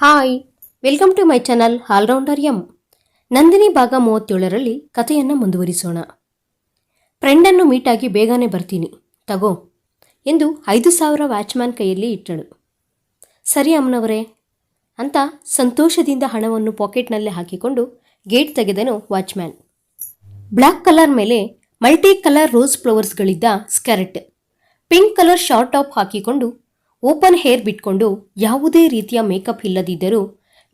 Hi, welcome to my channel allrounder M. Nandini ಭಾಗ ಮೂವತ್ತೇಳರಲ್ಲಿ ಕಥೆಯನ್ನು ಮುಂದುವರಿಸೋಣ. ಫ್ರೆಂಡನ್ನು ಮೀಟಾಗಿ ಬೇಗನೆ ಬರ್ತೀನಿ, ತಗೋ, ಎಂದು ಐದು ಸಾವಿರ ವ್ಯಾಚ್ಮ್ಯಾನ್ ಕೈಯಲ್ಲಿ ಇಟ್ಟಳು. ಸರಿ ಅಮ್ಮನವರೇ, ಅಂತ ಸಂತೋಷದಿಂದ ಹಣವನ್ನು ಪಾಕೆಟ್ನಲ್ಲೇ ಹಾಕಿಕೊಂಡು ಗೇಟ್ ತೆಗೆದನು ವಾಚ್ಮ್ಯಾನ್. ಬ್ಲ್ಯಾಕ್ ಕಲರ್ ಮೇಲೆ multi colour rose ಫ್ಲವರ್ಸ್ಗಳಿದ್ದ skirt pink colour short top ಹಾಕಿಕೊಂಡು ಓಪನ್ ಹೇರ್ ಬಿಟ್ಕೊಂಡು ಯಾವುದೇ ರೀತಿಯ ಮೇಕಪ್ ಇಲ್ಲದಿದ್ದರೂ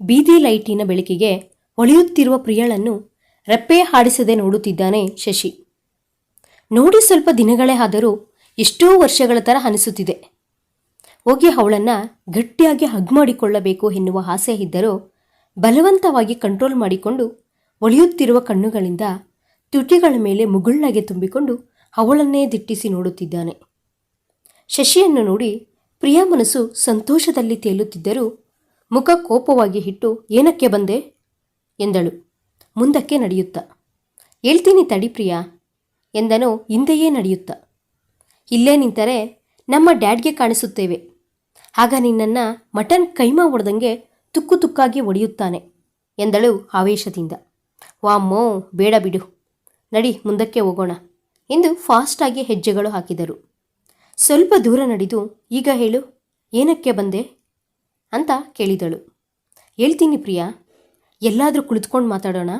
ಬೀದಿ ಲೈಟಿನ ಬೆಳಕಿಗೆ ಹೊಳೆಯುತ್ತಿರುವ ಪ್ರಿಯಳನ್ನು ರೆಪ್ಪೆ ಹಾಡಿಸದೆ ನೋಡುತ್ತಿದ್ದಾನೆ ಶಶಿ. ನೋಡಿ ಸ್ವಲ್ಪ ದಿನಗಳೇ ಆದರೂ ಎಷ್ಟೋ ವರ್ಷಗಳ ಥರ ಅನಿಸುತ್ತಿದೆ. ಹೋಗಿ ಅವಳನ್ನು ಗಟ್ಟಿಯಾಗಿ ಹಗ್ ಮಾಡಿಕೊಳ್ಳಬೇಕು ಎನ್ನುವ ಆಸೆ ಇದ್ದರೂ ಬಲವಂತವಾಗಿ ಕಂಟ್ರೋಲ್ ಮಾಡಿಕೊಂಡು ಒಳೆಯುತ್ತಿರುವ ಕಣ್ಣುಗಳಿಂದ ತುಟಿಗಳ ಮೇಲೆ ಮುಗುಳ್ನಗೆ ತುಂಬಿಕೊಂಡು ಅವಳನ್ನೇ ದಿಟ್ಟಿಸಿ ನೋಡುತ್ತಿದ್ದಾನೆ. ಶಶಿಯನ್ನು ನೋಡಿ ಪ್ರಿಯ ಮನಸ್ಸು ಸಂತೋಷದಲ್ಲಿ ತೇಲುತ್ತಿದ್ದರೂ ಮುಖ ಕೋಪವಾಗಿ ಹಿಟ್ಟು ಏನಕ್ಕೆ ಬಂದೆ? ಎಂದಳು. ಮುಂದಕ್ಕೆ ನಡೆಯುತ್ತ, ಹೇಳ್ತೀನಿ ತಡಿ ಪ್ರಿಯಾ, ಎಂದನು ಹಿಂದೆಯೇ ನಡೆಯುತ್ತ, ಇಲ್ಲೇ ನಿಂತರೆ ನಮ್ಮ ಡ್ಯಾಡ್ಗೆ ಕಾಣಿಸುತ್ತೇವೆ. ಆಗ ನಿನ್ನನ್ನು ಮಟನ್ ಕೈಮಾ ಹೊಡೆದಂಗೆ ತುಕ್ಕು ತುಕ್ಕಾಗಿ ಒಡೆಯುತ್ತಾನೆ, ಎಂದಳು ಆವೇಶದಿಂದ. ವಾಮ್ಮೋ, ಬೇಡ ಬಿಡು. ನಡಿ, ಮುಂದಕ್ಕೆ ಹೋಗೋಣ, ಎಂದು ಫಾಸ್ಟಾಗಿ ಹೆಜ್ಜೆಗಳು ಹಾಕಿದರು. ಸ್ವಲ್ಪ ದೂರ ನಡೆದು, ಈಗ ಹೇಳು, ಏನಕ್ಕೆ ಬಂದೆ? ಅಂತ ಕೇಳಿದಳು. ಹೇಳ್ತೀನಿ ಪ್ರಿಯಾ, ಎಲ್ಲಾದರೂ ಕುಳಿತುಕೊಂಡು ಮಾತಾಡೋಣ,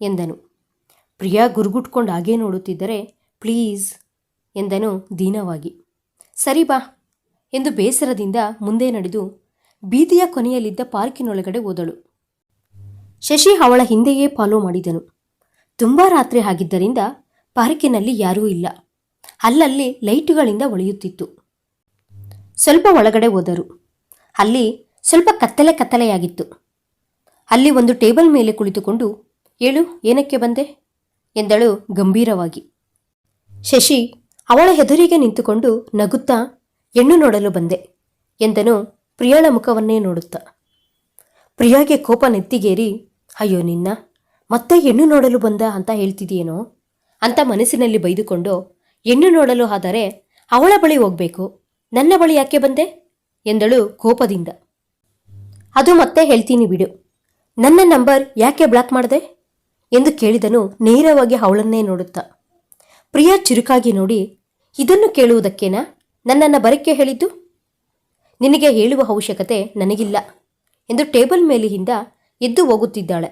ಎಂದನು. ಪ್ರಿಯಾ ಗುರುಗುಟ್ಕೊಂಡು ಹಾಗೇ ನೋಡುತ್ತಿದ್ದರೆ, ಪ್ಲೀಸ್, ಎಂದನು ದೀನವಾಗಿ. ಸರಿ ಬಾ, ಎಂದು ಬೇಸರದಿಂದ ಮುಂದೆ ನಡೆದು ಬೀದಿಯ ಕೊನೆಯಲ್ಲಿದ್ದ ಪಾರ್ಕಿನೊಳಗಡೆ ಹೋದಳು. ಶಶಿ ಅವಳ ಹಿಂದೆಯೇ ಫಾಲೋ ಮಾಡಿದನು. ತುಂಬ ರಾತ್ರಿ ಆಗಿದ್ದರಿಂದ ಪಾರ್ಕಿನಲ್ಲಿ ಯಾರೂ ಇಲ್ಲ. ಅಲ್ಲಲ್ಲಿ ಲೈಟುಗಳಿಂದ ಒಳೆಯುತ್ತಿತ್ತು. ಸ್ವಲ್ಪ ಒಳಗಡೆ ಹೋದರು. ಅಲ್ಲಿ ಸ್ವಲ್ಪ ಕತ್ತಲೆ ಕತ್ತಲೆಯಾಗಿತ್ತು. ಅಲ್ಲಿ ಒಂದು ಟೇಬಲ್ ಮೇಲೆ ಕುಳಿತುಕೊಂಡು ಹೇಳು ಏನಕ್ಕೆ ಬಂದೆ? ಎಂದಳು ಗಂಭೀರವಾಗಿ. ಶಶಿ, ಅವಳ ಹೆದರಿಗೆ ನಿಂತುಕೊಂಡು ನಗುತ್ತಾ ಹೆಣ್ಣು ನೋಡಲು ಬಂದೆ, ಎಂದನು ಪ್ರಿಯಳ ಮುಖವನ್ನೇ ನೋಡುತ್ತಾ. ಪ್ರಿಯಾಗೆ ಕೋಪ ನೆತ್ತಿಗೇರಿ, ಅಯ್ಯೋ ನಿನ್ನ, ಮತ್ತೆ ಹೆಣ್ಣು ನೋಡಲು ಬಂದ ಅಂತ ಹೇಳ್ತಿದೆಯೇನೋ? ಅಂತ ಮನಸ್ಸಿನಲ್ಲಿ ಬೈದುಕೊಂಡು ಹೆಣ್ಣು ನೋಡಲು ಆದರೆ ಅವಳ ಬಳಿ ಹೋಗ್ಬೇಕು. ನನ್ನ ಬಳಿ ಯಾಕೆ ಬಂದೆ? ಎಂದಳು ಕೋಪದಿಂದ. ಅದು ಮತ್ತೆ ಹೇಳ್ತೀನಿ ಬಿಡು. ನನ್ನ ನಂಬರ್ ಯಾಕೆ ಬ್ಲಾಕ್ ಮಾಡಿದೆ? ಎಂದು ಕೇಳಿದನು ನೇರವಾಗಿ ಅವಳನ್ನೇ ನೋಡುತ್ತಾ. ಪ್ರಿಯಾ ಚುರುಕಾಗಿ ನೋಡಿ, ಇದನ್ನು ಕೇಳುವುದಕ್ಕೇನಾ? ನನ್ನನ್ನು ಬರಕ್ಕೆ ಹೇಳಿದ್ದು? ನಿನಗೆ ಹೇಳುವ ಅವಶ್ಯಕತೆ ನನಗಿಲ್ಲ ಎಂದು ಟೇಬಲ್ ಮೇಲಿನಿಂದ ಎದ್ದು ಹೋಗುತ್ತಿದ್ದಾಳೆ.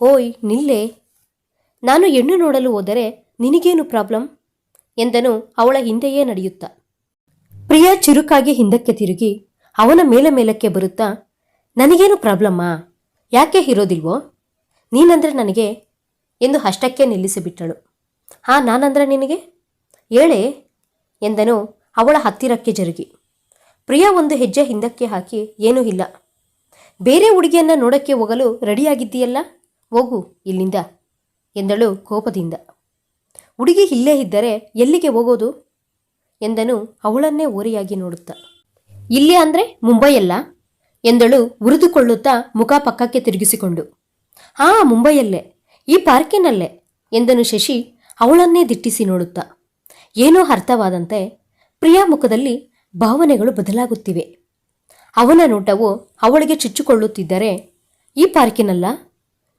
ಓಯ್, ನಿಲ್ಲೆ. ನಾನು ಹೆಣ್ಣು ನೋಡಲು ಹೋದರೆ ನಿನಗೇನು ಪ್ರಾಬ್ಲಮ್? ಎಂದನು ಅವಳ ಹಿಂದೆಯೇ ನಡೆಯುತ್ತಾ. ಪ್ರಿಯಾ ಚುರುಕಾಗಿ ಹಿಂದಕ್ಕೆ ತಿರುಗಿ ಅವನ ಮೇಲೆ ಮೇಲಕ್ಕೆ ಬರುತ್ತಾ, ನನಗೇನು ಪ್ರಾಬ್ಲಮ್ಮಾ? ಯಾಕೆ ಇರೋದಿಲ್ವೋ ನೀನಂದ್ರೆ ನನಗೆ? ಎಂದು ಅಷ್ಟಕ್ಕೆ ನಿಲ್ಲಿಸಿಬಿಟ್ಟಳು. ಹಾಂ, ನಾನಂದ್ರೆ ನಿನಗೆ? ಹೇಳೆ, ಎಂದನು ಅವಳ ಹತ್ತಿರಕ್ಕೆ ಜರುಗಿ. ಪ್ರಿಯಾ ಒಂದು ಹೆಜ್ಜೆ ಹಿಂದಕ್ಕೆ ಹಾಕಿ, ಏನೂ ಇಲ್ಲ. ಬೇರೆ ಹುಡುಗಿಯನ್ನ ನೋಡಕ್ಕೆ ಹೋಗಲು ರೆಡಿಯಾಗಿದ್ದೀಯಲ್ಲ? ಹೋಗು ಇಲ್ಲಿಂದ, ಎಂದಳು ಕೋಪದಿಂದ. ಹುಡುಗಿ ಇಲ್ಲೇ ಇದ್ದರೆ ಎಲ್ಲಿಗೆ ಹೋಗೋದು? ಎಂದನು ಅವಳನ್ನೇ ಓರೆಯಾಗಿ ನೋಡುತ್ತಾ. ಇಲ್ಲೇ ಅಂದರೆ ಮುಂಬೈಯಲ್ಲ ಎಂದಳು ಉರಿದುಕೊಳ್ಳುತ್ತಾ ಮುಖ ಪಕ್ಕಕ್ಕೆ ತಿರುಗಿಸಿಕೊಂಡು. ಆ ಮುಂಬೈಯಲ್ಲೇ. ಈ ಪಾರ್ಕಿನಲ್ಲೇ, ಎಂದನು ಶಶಿ ಅವಳನ್ನೇ ದಿಟ್ಟಿಸಿ ನೋಡುತ್ತಾ. ಏನೋ ಅರ್ಥವಾದಂತೆ ಪ್ರಿಯಾ ಮುಖದಲ್ಲಿ ಭಾವನೆಗಳು ಬದಲಾಗುತ್ತಿವೆ. ಅವನ ನೋಟವು ಅವಳಿಗೆ ಚುಚ್ಚಿಕೊಳ್ಳುತ್ತಿದ್ದರೆ ಈ ಪಾರ್ಕಿನಲ್ಲ?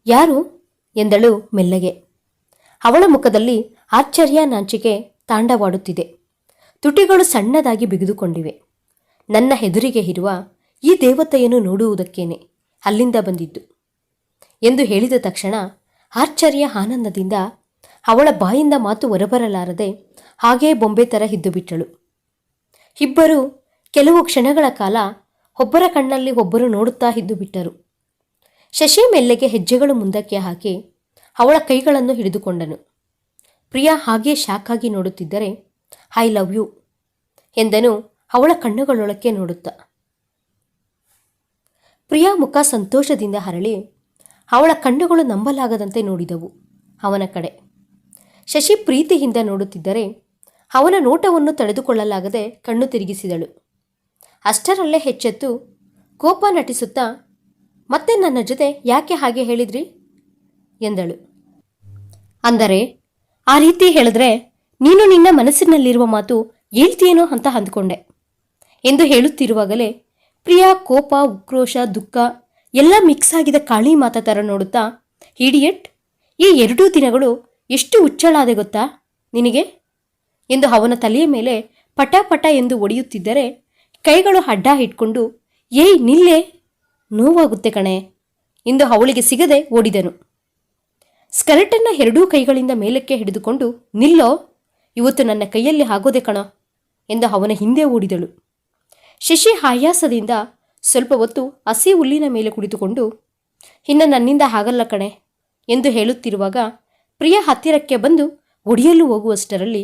ಯಾರು? ಎಂದಳು ಮೆಲ್ಲಗೆ. ಅವಳ ಮುಖದಲ್ಲಿ ಆಶ್ಚರ್ಯ ನಾಚಿಕೆ ತಾಂಡವಾಡುತ್ತಿದೆ. ತುಟಿಗಳು ಸಣ್ಣದಾಗಿ ಬಿಗಿದುಕೊಂಡಿವೆ. ನನ್ನ ಹೆದುರಿಗೆ ಇರುವ ಈ ದೇವತೆಯನ್ನು ನೋಡುವುದಕ್ಕೇನೆ ಅಲ್ಲಿಂದ ಬಂದಿದ್ದು. ಎಂದು ಹೇಳಿದ ತಕ್ಷಣ ಆಶ್ಚರ್ಯ ಆನಂದದಿಂದ ಅವಳ ಬಾಯಿಂದ ಮಾತು ಹೊರಬರಲಾರದೆ ಹಾಗೇ ಬೊಂಬೆ ಥರ ಇದ್ದುಬಿಟ್ಟಳು ಇಬ್ಬರು ಕೆಲವು ಕ್ಷಣಗಳ ಕಾಲ ಒಬ್ಬರ ಕಣ್ಣಲ್ಲಿ ಒಬ್ಬರು ನೋಡುತ್ತಾ ಇದ್ದುಬಿಟ್ಟರು ಶಶಿ ಮೆಲ್ಲೆಗೆ ಹೆಜ್ಜೆಗಳು ಮುಂದಕ್ಕೆ ಹಾಕಿ ಅವಳ ಕೈಗಳನ್ನು ಹಿಡಿದುಕೊಂಡನು. ಪ್ರಿಯಾ ಹಾಗೆ ಶಾಕಾಗಿ ನೋಡುತ್ತಿದ್ದರೆ, ಐ ಲವ್ ಯು ಎಂದನು ಅವಳ ಕಣ್ಣುಗಳೊಳಕ್ಕೆ ನೋಡುತ್ತಾ. ಪ್ರಿಯಾ ಮುಖ ಸಂತೋಷದಿಂದ ಹರಳಿ ಅವಳ ಕಣ್ಣುಗಳು ನಂಬಲಾಗದಂತೆ ನೋಡಿದವು ಅವನ ಕಡೆ. ಶಶಿ ಪ್ರೀತಿಯಿಂದ ನೋಡುತ್ತಿದ್ದರೆ, ಅವನ ನೋಟವನ್ನು ತಡೆದುಕೊಳ್ಳಲಾಗದೆ ಕಣ್ಣು ತಿರುಗಿಸಿದಳು. ಅಷ್ಟರಲ್ಲೇ ಹೆಚ್ಚೆತ್ತು ಕೋಪ ನಟಿಸುತ್ತಾ, ಮತ್ತೆ ನನ್ನ ಜೊತೆ ಯಾಕೆ ಹಾಗೆ ಹೇಳಿದ್ರಿ? ಎಂದಳು. ಅಂದರೆ ಆ ರೀತಿ ಹೇಳಿದ್ರೆ, ನೀನು ನಿನ್ನ ಮನಸ್ಸಿನಲ್ಲಿರುವ ಮಾತು ಹೇಳ್ತೀಯೇನೋ ಅಂತ ಅಂದ್ಕೊಂಡೆ. ಎಂದು ಹೇಳುತ್ತಿರುವಾಗಲೇ ಪ್ರಿಯಾ, ಕೋಪ, ಉಕ್ರೋಶ, ದುಃಖ ಎಲ್ಲ ಮಿಕ್ಸ್ ಆಗಿದ ಕಾಳಿ ಮಾತ ಥರ ನೋಡುತ್ತಾ, ಇಡಿಯಟ್, ಈ ಎರಡೂ ದಿನಗಳು ಎಷ್ಟು ಹುಚ್ಚಳಾದೆ ಗೊತ್ತಾ ನಿನಗೆ? ಎಂದು ಅವನ ತಲೆಯ ಮೇಲೆ ಪಟ ಪಟ ಎಂದು ಒಡೆಯುತ್ತಿದ್ದರೆ ಕೈಗಳು ಅಡ್ಡ ಇಟ್ಕೊಂಡು ಏಯ್ ನಿಲ್ಲೆ, ನೋವಾಗುತ್ತೆ ಕಣೆ ಎಂದು ಅವಳಿಗೆ ಸಿಗದೆ ಓಡಿದನು. ಸ್ಕರ್ಟನ್ನ ಎರಡೂ ಕೈಗಳಿಂದ ಮೇಲಕ್ಕೆ ಹಿಡಿದುಕೊಂಡು, ನಿಲ್ಲೋ, ಇವತ್ತು ನನ್ನ ಕೈಯಲ್ಲಿ ಆಗೋದೆ ಕಣ, ಎಂದು ಅವನ ಹಿಂದೆ ಓಡಿದಳು. ಶಶಿ ಆಯಾಸದಿಂದ ಸ್ವಲ್ಪ ಹೊತ್ತು ಹಸಿ ಹುಲ್ಲಿನ ಮೇಲೆ ಕುಳಿತುಕೊಂಡು, ಇನ್ನು ನನ್ನಿಂದ ಆಗಲ್ಲ ಕಣೆ, ಎಂದು ಹೇಳುತ್ತಿರುವಾಗ ಪ್ರಿಯ ಹತ್ತಿರಕ್ಕೆ ಬಂದು ಒಡೆಯಲು ಹೋಗುವಷ್ಟರಲ್ಲಿ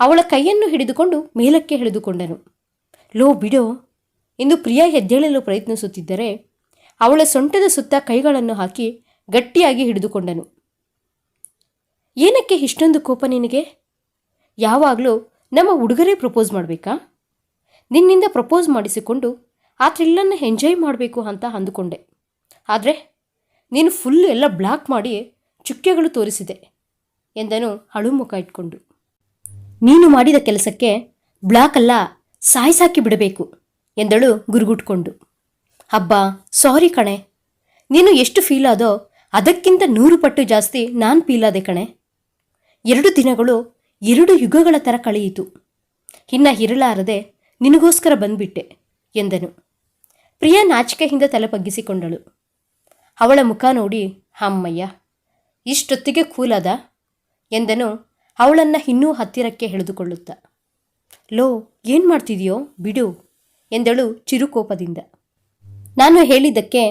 ಅವಳ ಕೈಯನ್ನು ಹಿಡಿದುಕೊಂಡು ಮೇಲಕ್ಕೆ ಹಿಡಿದುಕೊಂಡನು ಲೋ, ಬಿಡೋ, ಎಂದು ಪ್ರಿಯ ಎದ್ದೇಳಲು ಪ್ರಯತ್ನಿಸುತ್ತಿದ್ದರೆ ಅವಳ ಸೊಂಟದ ಸುತ್ತ ಕೈಗಳನ್ನು ಹಾಕಿ ಗಟ್ಟಿಯಾಗಿ ಹಿಡಿದುಕೊಂಡನು. ಏನಕ್ಕೆ ಇಷ್ಟೊಂದು ಕೋಪ ನಿನಗೆ? ಯಾವಾಗಲೂ ನಮ್ಮ ಹುಡುಗರೇ ಪ್ರಪೋಸ್ ಮಾಡಬೇಕಾ? ನಿನ್ನಿಂದ ಪ್ರಪೋಸ್ ಮಾಡಿಸಿಕೊಂಡು ಆ ಥ್ರಿಲ್ಲನ್ನು ಎಂಜಾಯ್ ಮಾಡಬೇಕು ಅಂತ ಅಂದುಕೊಂಡೆ. ಆದರೆ ನೀನು ಫುಲ್ ಎಲ್ಲ ಬ್ಲಾಕ್ ಮಾಡಿ ಚುಕ್ಕೆಗಳು ತೋರಿಸಿದೆ ಎಂದನು ಅಳುಮುಖ ಇಟ್ಕೊಂಡು. ನೀನು ಮಾಡಿದ ಕೆಲಸಕ್ಕೆ ಬ್ಲಾಕ್ ಅಲ್ಲ, ಸಾಯಿಸಾಕಿ ಬಿಡಬೇಕು ಎಂದಳು ಗುರುಗುಟ್ಕೊಂಡು. ಹಬ್ಬ ಸಾರಿ ಕಣೆ. ನೀನು ಎಷ್ಟು ಫೀಲ್ ಆದೋ ಅದಕ್ಕಿಂತ ನೂರು ಪಟ್ಟು ಜಾಸ್ತಿ ನಾನು ಫೀಲ್ ಆದೆ ಕಣೆ. ಎರಡು ದಿನಗಳು ಎರಡು ಯುಗಗಳ ಥರ ಕಳೆಯಿತು. ಇನ್ನ ಇರಲಾರದೆ ನಿನಗೋಸ್ಕರ ಬಂದ್ಬಿಟ್ಟೆ ಎಂದನು. ಪ್ರಿಯಾ ನಾಚಿಕೆಯಿಂದ ತಲೆ ಬಗ್ಗಿಸಿಕೊಂಡಳು ಅವಳ ಮುಖ ನೋಡಿ, ಅಮ್ಮಯ್ಯ, ಇಷ್ಟೊತ್ತಿಗೆ ಕೂಲದ? ಎಂದನು ಅವಳನ್ನು ಇನ್ನೂ ಹತ್ತಿರಕ್ಕೆ ಹೆಳೆದುಕೊಳ್ಳುತ್ತ ಲೋ, ಏನು ಮಾಡ್ತಿದೆಯೋ ಬಿಡು, ಎಂದಳು ಚಿರುಕೋಪದಿಂದ. ನಾನು ಹೇಳಿದ್ದಕ್ಕೆ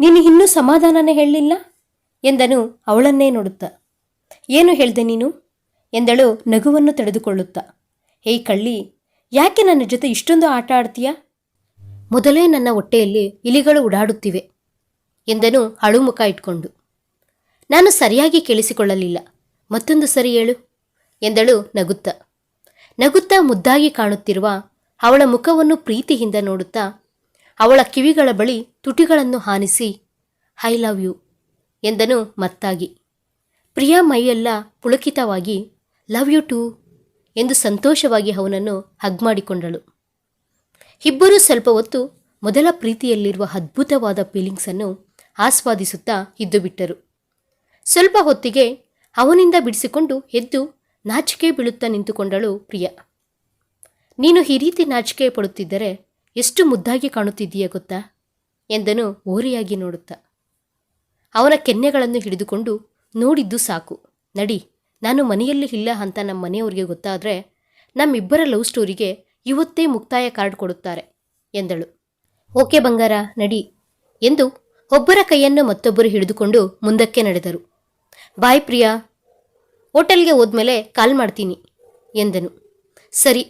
ನೀನು ಇನ್ನೂ ಸಮಾಧಾನನೇ ಹೇಳಲಿಲ್ಲ? ಎಂದನು ಅವಳನ್ನೇ ನೋಡುತ್ತಾ. ಏನು ಹೇಳ್ದೆ ನೀನು? ಎಂದಳು ನಗುವನ್ನು ತಡೆದುಕೊಳ್ಳುತ್ತಾ. ಹೇಯ್ ಕಳ್ಳಿ, ಯಾಕೆ ನನ್ನ ಜೊತೆ ಇಷ್ಟೊಂದು ಆಟ ಆಡ್ತೀಯ? ಮೊದಲೇ ನನ್ನ ಹೊಟ್ಟೆಯಲ್ಲಿ ಇಲಿಗಳು ಓಡಾಡುತ್ತಿವೆ ಎಂದನು ಅಳುಮುಖ ಇಟ್ಕೊಂಡು. ನಾನು ಸರಿಯಾಗಿ ಕೇಳಿಸಿಕೊಳ್ಳಲಿಲ್ಲ. ಮತ್ತೊಂದು ಸರಿ ಹೇಳು ಎಂದಳು ನಗುತ್ತಾ. ನಗುತ್ತಾ ಮುದ್ದಾಗಿ ಕಾಣುತ್ತಿರುವ ಅವಳ ಮುಖವನ್ನು ಪ್ರೀತಿಯಿಂದ ನೋಡುತ್ತಾ ಅವಳ ಕಿವಿಗಳ ಬಳಿ ತುಟಿಗಳನ್ನು ಹಾನಿಸಿ, ಐ ಲವ್ ಯು ಎಂದನು ಮತ್ತಾಗಿ. ಪ್ರಿಯಾ ಮೈಯೆಲ್ಲ ಪುಳಕಿತವಾಗಿ, ಲವ್ ಯು ಟು ಎಂದು ಸಂತೋಷವಾಗಿ ಅವನನ್ನು ಹಗ್ ಮಾಡಿಕೊಂಡಳು. ಇಬ್ಬರೂ ಸ್ವಲ್ಪ ಹೊತ್ತು ಮೊದಲ ಪ್ರೀತಿಯಲ್ಲಿರುವ ಅದ್ಭುತವಾದ ಫೀಲಿಂಗ್ಸನ್ನು ಆಸ್ವಾದಿಸುತ್ತಾ ಇದ್ದು ಬಿಟ್ಟರು. ಸ್ವಲ್ಪ ಹೊತ್ತಿಗೆ ಅವನಿಂದ ಬಿಡಿಸಿಕೊಂಡು ಎದ್ದು ನಾಚಿಕೆ ಬೀಳುತ್ತಾ ನಿಂತುಕೊಂಡಳು ಪ್ರಿಯ. ನೀನು ಈ ರೀತಿ ನಾಚಿಕೆ ಪಡುತ್ತಿದ್ದರೆ ಎಷ್ಟು ಮುದ್ದಾಗಿ ಕಾಣುತ್ತಿದ್ದೀಯ ಗೊತ್ತಾ? ಎಂದನು ಓರೆಯಾಗಿ ನೋಡುತ್ತಾ. ಅವನ ಕೆನ್ನೆಗಳನ್ನು ಹಿಡಿದುಕೊಂಡು ನೋಡಿದ್ದು ಸಾಕು. ನಡಿ, ನಾನು ಮನೆಯಲ್ಲಿ ಇಲ್ಲ ಅಂತ ನಮ್ಮ ಮನೆಯವರಿಗೆ ಗೊತ್ತಾದರೆ ನಮ್ಮಿಬ್ಬರ ಲವ್ ಸ್ಟೋರಿಗೆ ಇವತ್ತೇ ಮುಕ್ತಾಯ ಕಾರ್ಡ್ ಕೊಡುತ್ತಾರೆ, ಎಂದಳು. ಓಕೆ ಬಂಗಾರ, ನಡಿ, ಎಂದು ಒಬ್ಬರ ಕೈಯನ್ನು ಮತ್ತೊಬ್ಬರು ಹಿಡಿದುಕೊಂಡು ಮುಂದಕ್ಕೆ ನಡೆದರು. ಬಾಯ್ ಪ್ರಿಯಾ, ಹೋಟೆಲ್ಗೆ ಹೋದ್ಮೇಲೆ ಕಾಲ್ ಮಾಡ್ತೀನಿ, ಎಂದನು. ಸರಿ,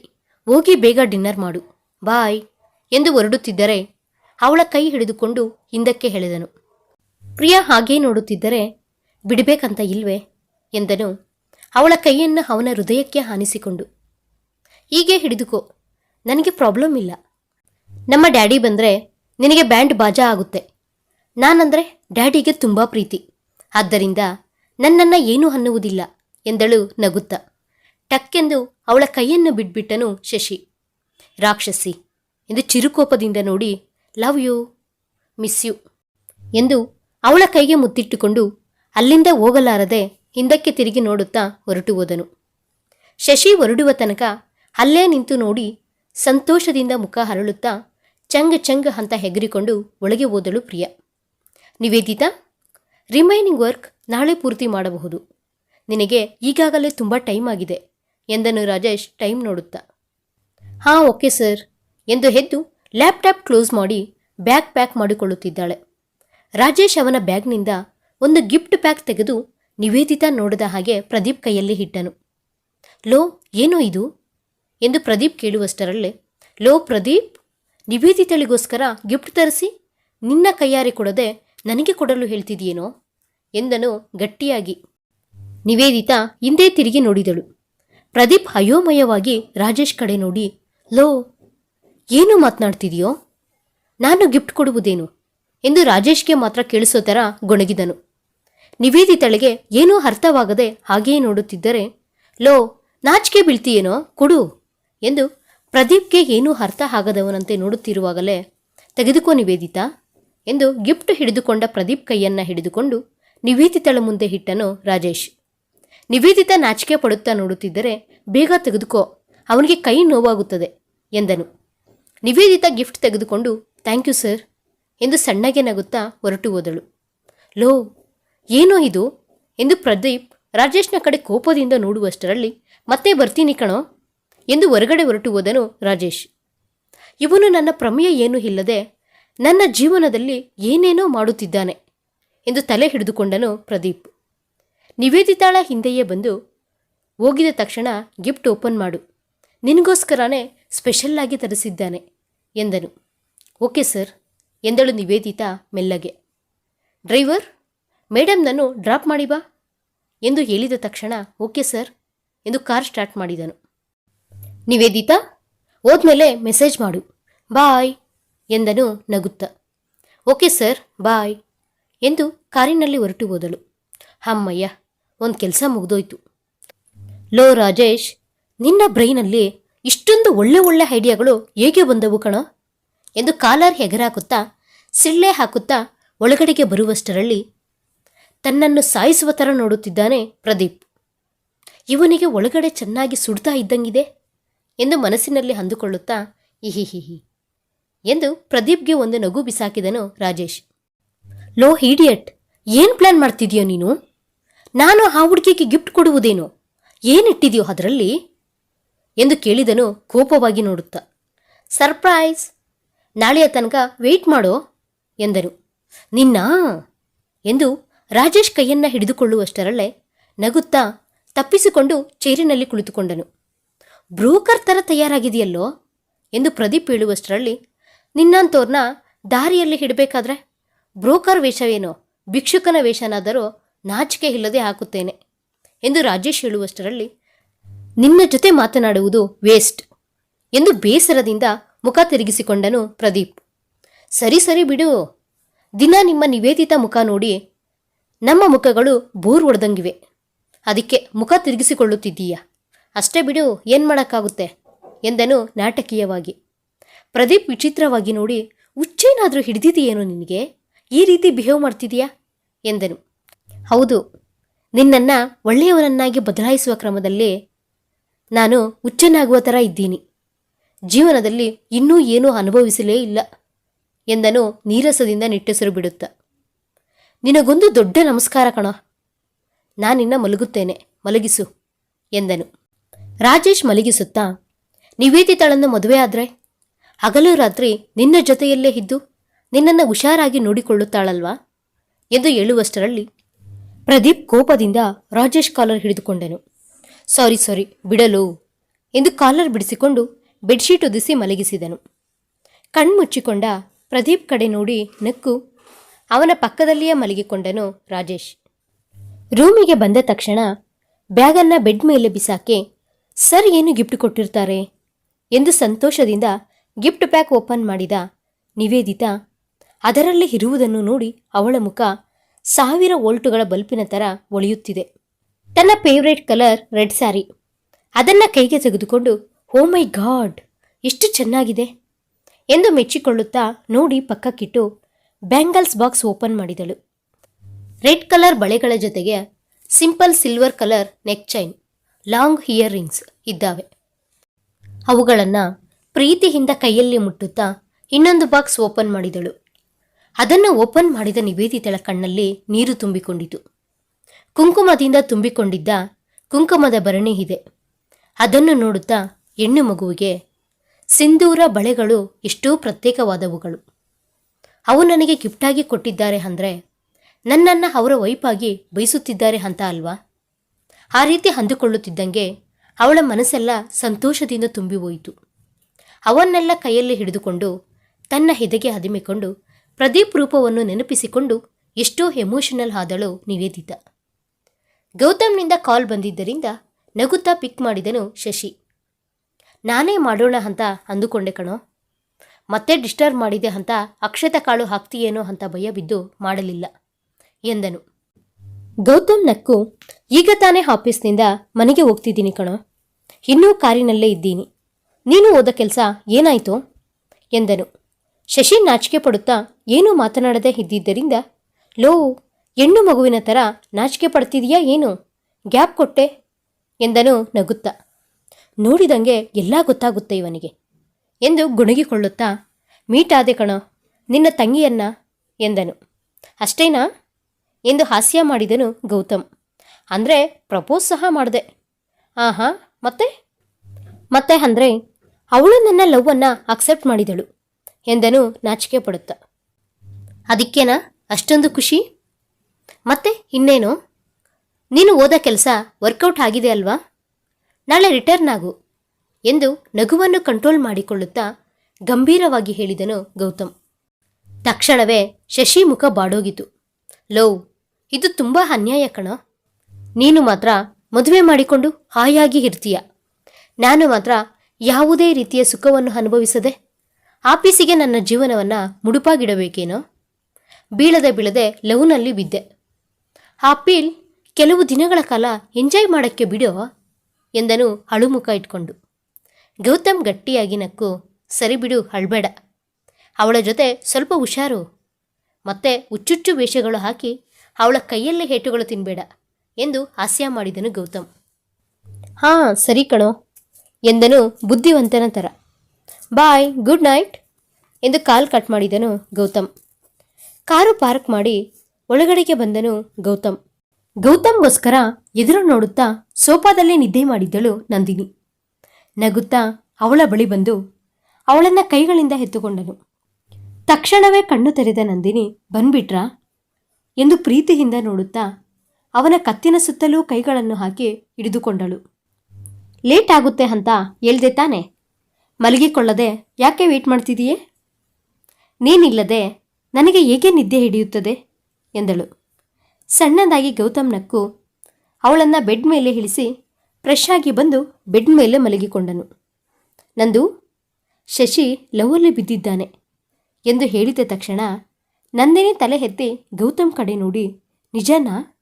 ಹೋಗಿ ಬೇಗ ಡಿನ್ನರ್ ಮಾಡು, ಬಾಯ್, ಎಂದು ಹೊರಡುತ್ತಿದ್ದರೆ ಅವಳ ಕೈ ಹಿಡಿದುಕೊಂಡು ಹಿಂದಕ್ಕೆ ಹೇಳಿದನು ಪ್ರಿಯಾ ಹಾಗೇ ನೋಡುತ್ತಿದ್ದರೆ ಬಿಡಬೇಕಂತ ಇಲ್ವೇ? ಎಂದನು. ಅವಳ ಕೈಯನ್ನು ಅವನ ಹೃದಯಕ್ಕೆ ಹಾನಿಸಿಕೊಂಡು. ಹೀಗೆ ಹಿಡಿದುಕೋ. ನನಗೆ ಪ್ರಾಬ್ಲಮ್ ಇಲ್ಲ. ನಮ್ಮ ಡ್ಯಾಡಿ ಬಂದರೆ ನಿನಗೆ ಬ್ಯಾಂಡ್ ಬಾಜಾ ಆಗುತ್ತೆ. ನಾನಂದರೆ ಡ್ಯಾಡಿಗೆ ತುಂಬ ಪ್ರೀತಿ. ಆದ್ದರಿಂದ ನನ್ನನ್ನು ಏನೂ ಅನ್ನುವುದಿಲ್ಲ ಎಂದಳು ನಗುತ್ತಾ. ಟಕ್ಕೆಂದು ಅವಳ ಕೈಯನ್ನು ಬಿಟ್ಬಿಟ್ಟನು ಶಶಿ. ರಾಕ್ಷಸಿ, ಎಂದು ಚಿರುಕೋಪದಿಂದ ನೋಡಿ, ಲವ್ ಯು, ಮಿಸ್ ಯು, ಎಂದು ಅವಳ ಕೈಗೆ ಮುತ್ತಿಟ್ಟುಕೊಂಡು ಅಲ್ಲಿಂದ ಹೋಗಲಾರದೆ ಹಿಂದಕ್ಕೆ ತಿರುಗಿ ನೋಡುತ್ತಾ ಹೊರಟು ಹೋದನು. ಶಶಿ ಹೊರಡುವ ತನಕ ಅಲ್ಲೇ ನಿಂತು ನೋಡಿ ಸಂತೋಷದಿಂದ ಮುಖ ಹರಳುತ್ತಾ ಚಂಗ್ ಚಂಗ್ ಅಂತ ಹೆಗರಿಕೊಂಡು ಒಳಗೆ ಹೋದಳು ಪ್ರಿಯ. ನಿವೇದಿತಾ, ರಿಮೈನಿಂಗ್ ವರ್ಕ್ ನಾಳೆ ಪೂರ್ತಿ ಮಾಡಬಹುದು. ನಿನಗೆ ಈಗಾಗಲೇ ತುಂಬ ಟೈಮ್ ಆಗಿದೆ ಎಂದನು ರಾಜೇಶ್ ಟೈಮ್ ನೋಡುತ್ತಾ. ಹಾಂ, ಓಕೆ ಸರ್ ಎಂದು ಎದ್ದು ಲ್ಯಾಪ್ಟಾಪ್ ಕ್ಲೋಸ್ ಮಾಡಿ ಬ್ಯಾಗ್ ಪ್ಯಾಕ್ ಮಾಡಿಕೊಳ್ಳುತ್ತಿದ್ದಾಳೆ. ರಾಜೇಶ್ ಅವನ ಬ್ಯಾಗ್ನಿಂದ ಒಂದು ಗಿಫ್ಟ್ ಪ್ಯಾಕ್ ತೆಗೆದು ನಿವೇದಿತ ನೋಡಿದ ಹಾಗೆ ಪ್ರದೀಪ್ ಕೈಯಲ್ಲಿ ಇಟ್ಟನು. ಲೋ, ಏನೋ ಇದು? ಎಂದು ಪ್ರದೀಪ್ ಕೇಳುವಷ್ಟರಲ್ಲೇ, ಲೋ ಪ್ರದೀಪ್, ನಿವೇದಿತಳಿಗೋಸ್ಕರ ಗಿಫ್ಟ್ ತರಿಸಿ, ನಿನ್ನ ಕೈಯಾರೆ ಕೊಡದೆ ನನಗೆ ಕೊಡಲು ಹೇಳ್ತಿದೆಯೇನೋ? ಎಂದನು ಗಟ್ಟಿಯಾಗಿ. ನಿವೇದಿತಾ ಹಿಂದೆ ತಿರುಗಿ ನೋಡಿದಳು. ಪ್ರದೀಪ್ ಅಯೋಮಯವಾಗಿ ರಾಜೇಶ್ ಕಡೆ ನೋಡಿ, ಲೋ, ಏನು ಮಾತನಾಡ್ತಿದೆಯೋ? ನಾನು ಗಿಫ್ಟ್ ಕೊಡುವುದೇನು? ಎಂದು ರಾಜೇಶ್ಗೆ ಮಾತ್ರ ಕೇಳಿಸೋ ಥರ ಗೊಣಗಿದನು. ನಿವೇದಿತಳಿಗೆ ಏನೂ ಅರ್ಥವಾಗದೆ ಹಾಗೆಯೇ ನೋಡುತ್ತಿದ್ದರೆ, ಲೋ, ನಾಚಿಕೆ ಬೀಳ್ತೀಯೇನೋ, ಕೊಡು ಎಂದು ಪ್ರದೀಪ್ಗೆ ಏನೂ ಅರ್ಥ ಆಗದವನಂತೆ ನೋಡುತ್ತಿರುವಾಗಲೇ, ತೆಗೆದುಕೋ ನಿವೇದಿತ ಎಂದು ಗಿಫ್ಟ್ ಹಿಡಿದುಕೊಂಡ ಪ್ರದೀಪ್ ಕೈಯನ್ನ ಹಿಡಿದುಕೊಂಡು ನಿವೇದಿತಳ ಮುಂದೆ ಹಿಟ್ಟನು ರಾಜೇಶ್. ನಿವೇದಿತ ನಾಚಿಕೆ ಪಡುತ್ತಾ ನೋಡುತ್ತಿದ್ದರೆ, ಬೇಗ ತೆಗೆದುಕೋ, ಅವನಿಗೆ ಕೈ ನೋವಾಗುತ್ತದೆ ಎಂದನು. ನಿವೇದಿತ ಗಿಫ್ಟ್ ತೆಗೆದುಕೊಂಡು, ಥ್ಯಾಂಕ್ ಯು ಸರ್ ಎಂದು ಸಣ್ಣಗೆ ನಗುತ್ತಾ ಹೊರಟು ಹೋದಳು. ಲೋ ಏನೋ ಇದು? ಎಂದು ಪ್ರದೀಪ್ ರಾಜೇಶ್ನ ಕಡೆ ಕೋಪದಿಂದ ನೋಡುವಷ್ಟರಲ್ಲಿ, ಮತ್ತೆ ಬರ್ತೀನಿ ಕಣೋ ಎಂದು ಹೊರಗಡೆ ಹೊರಟು ಹೋದನು ರಾಜೇಶ್. ಇವನು ನನ್ನ ಪ್ರಮೇಯ ಏನೂ ಇಲ್ಲದೆ ನನ್ನ ಜೀವನದಲ್ಲಿ ಏನೇನೋ ಮಾಡುತ್ತಿದ್ದಾನೆ ಎಂದು ತಲೆ ಹಿಡಿದುಕೊಂಡನು ಪ್ರದೀಪ್. ನಿವೇದಿತಾಳ ಹಿಂದೆಯೇ ಬಂದು ಹೋಗಿದ ತಕ್ಷಣ ಗಿಫ್ಟ್ ಓಪನ್ ಮಾಡು, ನಿನಗೋಸ್ಕರನೇ ಸ್ಪೆಷಲ್ಲಾಗಿ ತರಿಸಿದ್ದಾನೆ ಎಂದನು. ಓಕೆ ಸರ್ ಎಂದಳು ನಿವೇದಿತಾ ಮೆಲ್ಲಗೆ. ಡ್ರೈವರ್ ಮೇಡಮ್ನನ್ನು ಡ್ರಾಪ್ ಮಾಡಿ ಬಾ ಎಂದು ಹೇಳಿದ ತಕ್ಷಣ, ಓಕೆ ಸರ್ ಎಂದು ಕಾರ್ ಸ್ಟಾರ್ಟ್ ಮಾಡಿದನು. ನಿವೇದಿತಾ, ಹೋದ್ಮೇಲೆ ಮೆಸೇಜ್ ಮಾಡು. ಬಾಯ್ ಎಂದನು ನಗುತ್ತ. ಓಕೆ ಸರ್, ಬಾಯ್ ಎಂದು ಕಾರಿನಲ್ಲಿ ಹೊರಟು ಹೋದಳು. ಅಮ್ಮಯ್ಯ, ಒಂದು ಕೆಲಸ ಮುಗಿದೋಯ್ತು. ಲೋ ರಾಜೇಶ್, ನಿನ್ನ ಬ್ರೈನಲ್ಲಿ ಇಷ್ಟೊಂದು ಒಳ್ಳೆ ಒಳ್ಳೆ ಐಡಿಯಾಗಳು ಹೇಗೆ ಬಂದವು ಕಣ ಎಂದು ಕಾಲರ್ ಹೆಗರಾಕುತ್ತಾ, ಸಿಳ್ಳೆ ಹಾಕುತ್ತಾ ಒಳಗಡೆಗೆ ಬರುವಷ್ಟರಲ್ಲಿ ತನ್ನನ್ನು ಸಾಯಿಸುವ ಥರ ನೋಡುತ್ತಿದ್ದಾನೆ ಪ್ರದೀಪ್. ಇವನಿಗೆ ಒಳಗಡೆ ಚೆನ್ನಾಗಿ ಸುಡ್ತಾ ಇದ್ದಂಗಿದೆ ಎಂದು ಮನಸ್ಸಿನಲ್ಲಿ ಅಂದುಕೊಳ್ಳುತ್ತಾ ಇಹಿಹಿಹಿ ಎಂದು ಪ್ರದೀಪ್ಗೆ ಒಂದು ನಗು ಬಿಸಾಕಿದನು ರಾಜೇಶ್. ಲೋ ಹೀಡಿಯಟ್ ಏನು ಪ್ಲಾನ್ ಮಾಡ್ತಿದೀಯೋ ನೀನು? ನಾನು ಆ ಹುಡುಗಿಗೆ ಗಿಫ್ಟ್ ಕೊಡುವುದೇನು? ಏನಿಟ್ಟಿದೆಯೋ ಅದರಲ್ಲಿ? ಎಂದು ಕೇಳಿದನು ಕೋಪವಾಗಿ ನೋಡುತ್ತಾ. ಸರ್ಪ್ರೈಸ್! ನಾಳೆಯ ತನಕ ವೆಯ್ಟ್ ಮಾಡೋ ಎಂದನು ನಿನ್ನ? ಎಂದು ರಾಜೇಶ್ ಕೈಯನ್ನ ಹಿಡಿದುಕೊಳ್ಳುವಷ್ಟರಲ್ಲೇ ನಗುತ್ತಾ ತಪ್ಪಿಸಿಕೊಂಡು ಚೇರಿನಲ್ಲಿ ಕುಳಿತುಕೊಂಡನು. ಬ್ರೋಕರ್ ಥರ ತಯಾರಾಗಿದೆಯಲ್ಲೋ ಎಂದು ಪ್ರದೀಪ್ ಹೇಳುವಷ್ಟರಲ್ಲಿ, ನಿನ್ನಂತೋರ್ನ ದಾರಿಯಲ್ಲಿ ಹಿಡಬೇಕಾದ್ರೆ ಬ್ರೋಕರ್ ವೇಷವೇನೋ, ಭಿಕ್ಷುಕನ ವೇಷನಾದರೂ ನಾಚಿಕೆ ಇಲ್ಲದೆ ಹಾಕುತ್ತೇನೆ ಎಂದು ರಾಜೇಶ್ ಹೇಳುವಷ್ಟರಲ್ಲಿ, ನಿನ್ನ ಜೊತೆ ಮಾತನಾಡುವುದು ವೇಸ್ಟ್ ಎಂದು ಬೇಸರದಿಂದ ಮುಖ ತಿರುಗಿಸಿಕೊಂಡನು ಪ್ರದೀಪ್. ಸರಿ ಸರಿ ಬಿಡು. ದಿನ ನಿಮ್ಮ ನಿವೇದಿತ ಮುಖ ನೋಡಿ ನಮ್ಮ ಮುಖಗಳು ಬೋರ್ ಹೊಡೆದಂಗಿವೆ ಅದಕ್ಕೆ ಮುಖ ತಿರುಗಿಸಿಕೊಳ್ಳುತ್ತಿದ್ದೀಯ? ಅಷ್ಟೇ ಬಿಡು, ಏನು ಮಾಡೋಕ್ಕಾಗುತ್ತೆ? ಎಂದನು ನಾಟಕೀಯವಾಗಿ. ಪ್ರದೀಪ್ ವಿಚಿತ್ರವಾಗಿ ನೋಡಿ, ಹುಚ್ಚೇನಾದರೂ ಹಿಡಿದಿದೆಯೇನೋ ನಿನಗೆ? ಈ ರೀತಿ ಬಿಹೇವ್ ಮಾಡ್ತಿದೀಯಾ? ಎಂದನು. ಹೌದು, ನಿನ್ನನ್ನು ಒಳ್ಳೆಯವನನ್ನಾಗಿ ಬದಲಾಯಿಸುವ ಕ್ರಮದಲ್ಲಿ ನಾನು ಹುಚ್ಚನಾಗುವ ಥರ ಇದ್ದೀನಿ. ಜೀವನದಲ್ಲಿ ಇನ್ನೂ ಏನೂ ಅನುಭವಿಸಲೇ ಇಲ್ಲ, ಎಂದನು ನೀರಸದಿಂದ ನಿಟ್ಟುಸಿರು ಬಿಡುತ್ತ. ನಿನಗೊಂದು ದೊಡ್ಡ ನಮಸ್ಕಾರ ಕಣ. ನಾನಿನ್ನ ಮಲಗುತ್ತೇನೆ, ಮಲಗಿಸು, ಎಂದನು. ರಾಜೇಶ್ ಮಲಗಿಸುತ್ತಾ ನಿವೇದಿತಳನ್ನು ಮದುವೆ ಆದ್ರೆ? ಹಗಲು ರಾತ್ರಿ ನಿನ್ನ ಜೊತೆಯಲ್ಲೇ ಇದ್ದು ನಿನ್ನನ್ನು ಹುಷಾರಾಗಿ ನೋಡಿಕೊಳ್ಳುತ್ತಾಳಲ್ವಾ? ಎಂದು ಹೇಳುವಷ್ಟರಲ್ಲಿ ಪ್ರದೀಪ್ ಕೋಪದಿಂದ ರಾಜೇಶ್ ಕಾಲರ್ ಹಿಡಿದುಕೊಂಡನು. ಸಾರಿ ಸಾರಿ, ಬಿಡಲು, ಎಂದು ಕಾಲರ್ ಬಿಡಿಸಿಕೊಂಡು ಬೆಡ್ಶೀಟ್ ಒದಿಸಿ ಮಲಗಿಸಿದನು. ಕಣ್ಮುಚ್ಚಿಕೊಂಡ ಪ್ರದೀಪ್ ಕಡೆ ನೋಡಿ ನಕ್ಕು ಅವನ ಪಕ್ಕದಲ್ಲಿಯೇ ಮಲಗಿಕೊಂಡನು ರಾಜೇಶ್. ರೂಮಿಗೆ ಬಂದ ತಕ್ಷಣ ಬ್ಯಾಗನ್ನ ಬೆಡ್ ಮೇಲೆ ಬಿಸಾಕಿ, ಸರ್, ಏನು ಗಿಫ್ಟ್ ಕೊಟ್ಟಿರ್ತಾರೆ? ಎಂದು ಸಂತೋಷದಿಂದ ಗಿಫ್ಟ್ ಪ್ಯಾಕ್ ಓಪನ್ ಮಾಡಿದ ನಿವೇದಿತಾ. ಅದರಲ್ಲಿ ಇರುವುದನ್ನು ನೋಡಿ ಅವಳ ಮುಖ ಸಾವಿರ ವೋಲ್ಟುಗಳ ಬಲ್ಪಿನ ಥರ ಒಳಿಯುತ್ತಿದೆ. ತನ್ನ ಫೇವ್ರೇಟ್ ಕಲರ್ ರೆಡ್ ಸ್ಯಾರಿ. ಅದನ್ನ ಕೈಗೆ ತೆಗೆದುಕೊಂಡು, ಓ ಮೈ ಗಾಡ್ ಎಷ್ಟು ಚೆನ್ನಾಗಿದೆ ಎಂದು ಮೆಚ್ಚಿಕೊಳ್ಳುತ್ತಾ ನೋಡಿ ಪಕ್ಕಕ್ಕಿಟ್ಟು ಬ್ಯಾಂಗಲ್ಸ್ ಬಾಕ್ಸ್ ಓಪನ್ ಮಾಡಿದಳು. ರೆಡ್ ಕಲರ್ ಬಳೆಗಳ ಜೊತೆಗೆ simple silver colour neck chain long earrings ಇದ್ದಾವೆ. ಅವುಗಳನ್ನು ಪ್ರೀತಿಯಿಂದ ಕೈಯಲ್ಲಿ ಮುಟ್ಟುತ್ತಾ ಇನ್ನೊಂದು ಬಾಕ್ಸ್ ಓಪನ್ ಮಾಡಿದಳು. ಅದನ್ನು ಓಪನ್ ಮಾಡಿದ ನಿವೇದಿತಳ ಕಣ್ಣಲ್ಲಿ ನೀರು ತುಂಬಿಕೊಂಡಿತು. ಕುಂಕುಮದಿಂದ ತುಂಬಿಕೊಂಡಿದ್ದ ಕುಂಕುಮದ ಭರಣಿ ಇದೆ. ಅದನ್ನು ನೋಡುತ್ತಾ ಹೆಣ್ಣು ಮಗುವಿಗೆ ಸಿಂಧೂರ ಬಳೆಗಳು ಎಷ್ಟೋ ಪ್ರತ್ಯೇಕವಾದವುಗಳು. ಅವು ನನಗೆ ಗಿಫ್ಟಾಗಿ ಕೊಟ್ಟಿದ್ದಾರೆ ಅಂದರೆ ನನ್ನನ್ನು ಅವರ ವೈಪಾಗಿ ಬಯಸುತ್ತಿದ್ದಾರೆ ಅಂತ ಅಲ್ವಾ? ಆ ರೀತಿ ಅಂದುಕೊಳ್ಳುತ್ತಿದ್ದಂಗೆ ಅವಳ ಮನಸ್ಸೆಲ್ಲ ಸಂತೋಷದಿಂದ ತುಂಬಿ ಹೋಯಿತು. ಅವನ್ನೆಲ್ಲ ಕೈಯಲ್ಲಿ ಹಿಡಿದುಕೊಂಡು ತನ್ನ ಹೆದೆಗೆ ಹದಿಮಿಕೊಂಡು ಪ್ರದೀಪ್ ರೂಪವನ್ನು ನೆನಪಿಸಿಕೊಂಡು ಎಷ್ಟೋ ಎಮೋಷನಲ್ ಆದಳು ನಿವೇದಿತ. ಗೌತಮ್ನಿಂದ ಕಾಲ್ ಬಂದಿದ್ದರಿಂದ ನಗುತ್ತಾ ಪಿಕ್ ಮಾಡಿದನು ಶಶಿ. ನಾನೇ ಮಾಡೋಣ ಅಂತ ಅಂದುಕೊಂಡೆ ಕಣೋ. ಮತ್ತೆ ಡಿಸ್ಟರ್ಬ್ ಮಾಡಿದೆ ಅಂತ ಅಕ್ಷತ ಕಾಳು ಹಾಕ್ತೀಯೇನೋ ಅಂತ ಭಯ ಬಿದ್ದು ಮಾಡಲಿಲ್ಲ ಎಂದನು. ಗೌತಮ್ ನಕ್ಕು ಈಗ ತಾನೇ ಆಫೀಸ್ನಿಂದ ಮನೆಗೆ ಹೋಗ್ತಿದ್ದೀನಿ ಕಣೋ. ಇನ್ನೂ ಕಾರಿನಲ್ಲೇ ಇದ್ದೀನಿ. ನೀನು ಓದ ಕೆಲಸ ಏನಾಯಿತು? ಎಂದನು. ಶಶಿ ನಾಚಿಕೆ ಪಡುತ್ತಾ ಏನೂ ಮಾತನಾಡದೆ ಇದ್ದಿದ್ದರಿಂದ, ಲೋ, ಹೆಣ್ಣು ಮಗುವಿನ ಥರ ನಾಚಿಕೆ ಪಡ್ತಿದೀಯಾ ಏನು? ಗ್ಯಾಪ್ ಕೊಟ್ಟೆ? ಎಂದನು ನಗುತ್ತಾ. ನೋಡಿದಂಗೆ ಎಲ್ಲ ಗೊತ್ತಾಗುತ್ತೆ ಇವನಿಗೆ. ಎಂದು ಗುಣಗಿಕೊಳ್ಳುತ್ತಾ, ಮೀಟಾದೆ ಕಣೋ, ನಿನ್ನ ತಂಗಿಯನ್ನ ಎಂದನು. ಅಷ್ಟೇನಾ? ಎಂದು ಹಾಸ್ಯ ಮಾಡಿದನು ಗೌತಮ್. ಅಂದರೆ ಪ್ರಪೋಸ್ ಸಹ ಮಾಡಿದೆ. ಆಹಾ, ಮತ್ತೆ? ಮತ್ತೆ ಅಂದರೆ, ಅವಳು ನನ್ನ ಲವ್ವನ್ನು ಅಕ್ಸೆಪ್ಟ್ ಮಾಡಿದಳು ಎಂದನು ನಾಚಿಕೆ ಪಡುತ್ತಾ. ಅದಕ್ಕೇನಾ? ಅಷ್ಟೊಂದು ಖುಷಿ? ಮತ್ತೆ ಇನ್ನೇನು? ನೀನು ಓದ ಕೆಲಸ ವರ್ಕೌಟ್ ಆಗಿದೆ ಅಲ್ವಾ? ನಾಳೆ ರಿಟರ್ನ್ ಆಗು. ಎಂದು ನಗುವನ್ನು ಕಂಟ್ರೋಲ್ ಮಾಡಿಕೊಳ್ಳುತ್ತಾ ಗಂಭೀರವಾಗಿ ಹೇಳಿದನು ಗೌತಮ್. ತಕ್ಷಣವೇ ಶಶಿ ಮುಖ ಬಾಡೋಗಿತು. ಲೋ, ಇದು ತುಂಬ ಅನ್ಯಾಯ ಕಣ. ನೀನು ಮಾತ್ರ ಮದುವೆ ಮಾಡಿಕೊಂಡು ಹಾಯಾಗಿ ಇರ್ತೀಯ. ನಾನು ಮಾತ್ರ ಯಾವುದೇ ರೀತಿಯ ಸುಖವನ್ನು ಅನುಭವಿಸದೆ ಆಫೀಸಿಗೆ ನನ್ನ ಜೀವನವನ್ನು ಮುಡುಪಾಗಿಡಬೇಕೇನೋ. ಬೀಳದೆ ಬೀಳದೆ ಲವ್ನಲ್ಲಿ ಬಿದ್ದೆ. ಆ ಪೀಲ್ ಕೆಲವು ದಿನಗಳ ಕಾಲ ಎಂಜಾಯ್ ಮಾಡೋಕ್ಕೆ ಬಿಡೋ ಎಂದನು ಅಳುಮುಖ ಇಟ್ಕೊಂಡು. ಗೌತಮ್ ಗಟ್ಟಿಯಾಗಿ ನಕ್ಕು, ಸರಿ ಬಿಡು, ಅಳ್ಬೇಡ. ಅವಳ ಜೊತೆ ಸ್ವಲ್ಪ ಹುಷಾರು. ಮತ್ತೆ ಹುಚ್ಚುಚ್ಚು ವೇಷಗಳು ಹಾಕಿ ಅವಳ ಕೈಯಲ್ಲೇ ಹೇಟುಗಳು ತಿನ್ಬೇಡ ಎಂದು ಹಾಸ್ಯ ಮಾಡಿದನು ಗೌತಮ್. ಹಾಂ, ಸರಿ ಕಣೋ ಎಂದನು ಬುದ್ಧಿವಂತನ ಥರ. ಬಾಯ್, ಗುಡ್ ನೈಟ್ ಎಂದು ಕಾಲ್ ಕಟ್ ಮಾಡಿದನು ಗೌತಮ್. ಕಾರು ಪಾರ್ಕ್ ಮಾಡಿ ಒಳಗಡೆಗೆ ಬಂದನು ಗೌತಮ್. ಗೌತಮ್ಗೋಸ್ಕರ ಎದುರು ನೋಡುತ್ತಾ ಸೋಫಾದಲ್ಲೇ ನಿದ್ದೆ ಮಾಡಿದ್ದಳು ನಂದಿನಿ. ನಗುತ್ತಾ ಅವಳ ಬಳಿ ಬಂದು ಅವಳನ್ನ ಕೈಗಳಿಂದ ಎತ್ತುಕೊಂಡನು. ತಕ್ಷಣವೇ ಕಣ್ಣು ತೆರೆದ ನಂದಿನಿ, ಬಂದ್ಬಿಟ್ರಾ? ಎಂದು ಪ್ರೀತಿಯಿಂದ ನೋಡುತ್ತಾ ಅವನ ಕತ್ತಿನ ಸುತ್ತಲೂ ಕೈಗಳನ್ನು ಹಾಕಿ ಹಿಡಿದುಕೊಂಡಳು. ಲೇಟ್ ಆಗುತ್ತೆ ಅಂತ ಹೇಳ್ದೆ ತಾನೆ? ಮಲಗಿಕೊಳ್ಳದೆ ಯಾಕೆ ವೇಟ್ ಮಾಡ್ತಿದೀಯೇ? ನೀನಿಲ್ಲದೆ ನನಗೆ ಹೇಗೆ ನಿದ್ದೆ ಹಿಡಿಯುತ್ತದೆ? ಎಂದಳು. ಸಣ್ಣದಾಗಿ ಗೌತಮ್ ನಕ್ಕು ಅವಳನ್ನು ಬೆಡ್ ಮೇಲೆ ಇಳಿಸಿ ಫ್ರೆಶ್ ಆಗಿ ಬಂದು ಬೆಡ್ ಮೇಲೆ ಮಲಗಿಕೊಂಡನು. ನಂದು, ಶಶಿ ಲವಲ್ಲಿ ಬಿದ್ದಿದ್ದಾನೆ ಎಂದು ಹೇಳಿದ ತಕ್ಷಣ ನಂದಿನಿ ತಲೆ ಎತ್ತಿ ಗೌತಮ್ ಕಡೆ ನೋಡಿ, ನಿಜನಾ?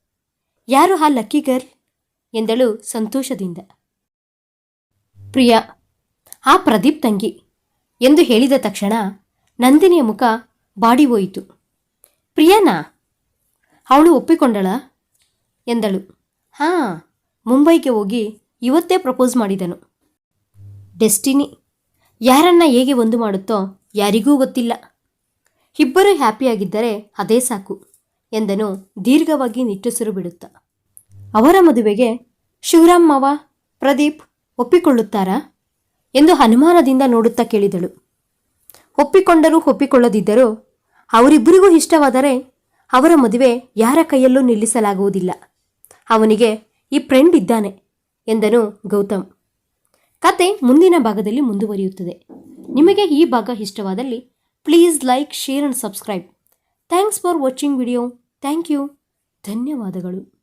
ಯಾರು ಆ ಲಕ್ಕಿ ಗರ್ಲ್? ಎಂದಳು ಸಂತೋಷದಿಂದ. ಪ್ರಿಯಾ, ಆ ಪ್ರದೀಪ್ ತಂಗಿ ಎಂದು ಹೇಳಿದ ತಕ್ಷಣ ನಂದಿನಿಯ ಮುಖ ಬಾಡಿ ಹೋಯಿತು. ಪ್ರಿಯನಾ? ಅವಳು ಒಪ್ಪಿಕೊಂಡಳ? ಎಂದಳು. ಹಾಂ ಮುಂಬೈಗೆ ಹೋಗಿ ಇವತ್ತೇ ಪ್ರಪೋಸ್ ಮಾಡಿದನು. ಡೆಸ್ಟಿನಿ, ಯಾರನ್ನ ಹೇಗೆ ಒಂದು ಮಾಡುತ್ತೋ ಯಾರಿಗೂ ಗೊತ್ತಿಲ್ಲ. ಇಬ್ಬರು ಹ್ಯಾಪಿಯಾಗಿದ್ದರೆ ಅದೇ ಸಾಕು ಎಂದನು ದೀರ್ಘವಾಗಿ ನಿಟ್ಟುಸಿರು ಬಿಡುತ್ತಾ. ಅವರ ಮದುವೆಗೆ ಶಿವರಾಮ್ ಮಾವ, ಪ್ರದೀಪ್ ಒಪ್ಪಿಕೊಳ್ಳುತ್ತಾರಾ ಎಂದು ಅನುಮಾನದಿಂದ ನೋಡುತ್ತಾ ಕೇಳಿದಳು. ಒಪ್ಪಿಕೊಂಡರೂ ಒಪ್ಪಿಕೊಳ್ಳದಿದ್ದರೂ ಅವರಿಬ್ಬರಿಗೂ ಇಷ್ಟವಾದರೆ ಅವರ ಮದುವೆ ಯಾರ ಕೈಯಲ್ಲೂ ನಿಲ್ಲಿಸಲಾಗುವುದಿಲ್ಲ. ಅವನಿಗೆ ಈ ಫ್ರೆಂಡ್ ಇದ್ದಾನೆ ಎಂದನು ಗೌತಮ್. ಕತೆ ಮುಂದಿನ ಭಾಗದಲ್ಲಿ ಮುಂದುವರಿಯುತ್ತದೆ. ನಿಮಗೆ ಈ ಭಾಗ ಇಷ್ಟವಾದಲ್ಲಿ please like, share and subscribe. Thanks for watching video. Thank you. ಧನ್ಯವಾದಗಳು.